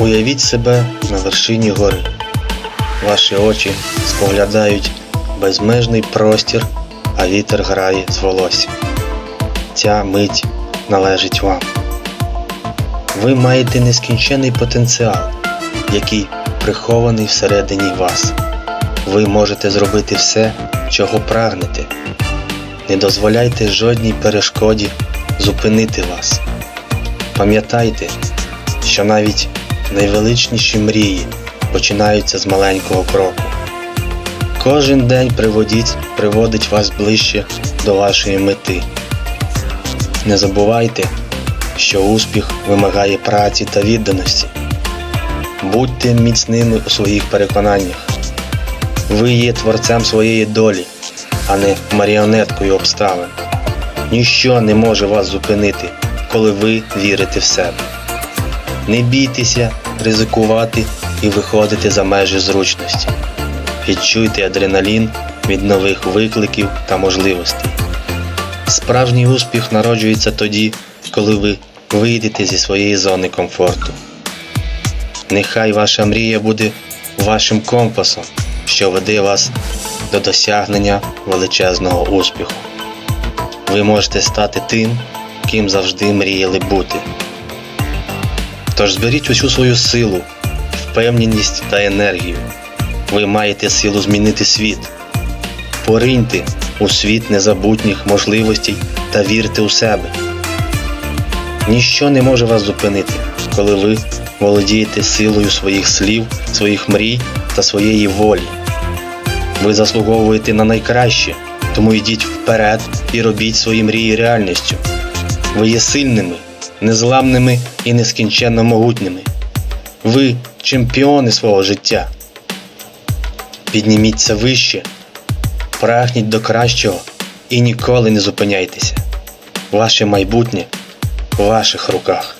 Уявіть себе на вершині гори. Ваші очі споглядають безмежний простір, а вітер грає з волосся. Ця мить належить вам. Ви маєте нескінчений потенціал, який прихований всередині вас. Ви можете зробити все, чого прагнете. Не дозволяйте жодній перешкоді зупинити вас. Пам'ятайте, що навіть найвеличніші мрії починаються з маленького кроку. Кожен день приводіть, приводить вас ближче до вашої мети. Не забувайте, що успіх вимагає праці та відданості. Будьте міцними у своїх переконаннях. Ви є творцем своєї долі, а не маріонеткою обставин. Ніщо не може вас зупинити, коли ви вірите в себе. Не бійтеся ризикувати і виходити за межі зручності. Відчуйте адреналін від нових викликів та можливостей. Справжній успіх народжується тоді, коли ви вийдете зі своєї зони комфорту. Нехай ваша мрія буде вашим компасом, що веде вас до досягнення величезного успіху. Ви можете стати тим, ким завжди мріяли бути. Тож зберіть усю свою силу, впевненість та енергію. Ви маєте силу змінити світ. Пориньте у світ незабутніх можливостей та вірте у себе. Ніщо не може вас зупинити, коли ви володієте силою своїх слів, своїх мрій та своєї волі. Ви заслуговуєте на найкраще, тому йдіть вперед і робіть свої мрії реальністю. Ви є сильними, незламними і нескінченно могутніми. Ви чемпіони свого життя. Підніміться вище, прагніть до кращого і ніколи не зупиняйтеся. Ваше майбутнє в ваших руках.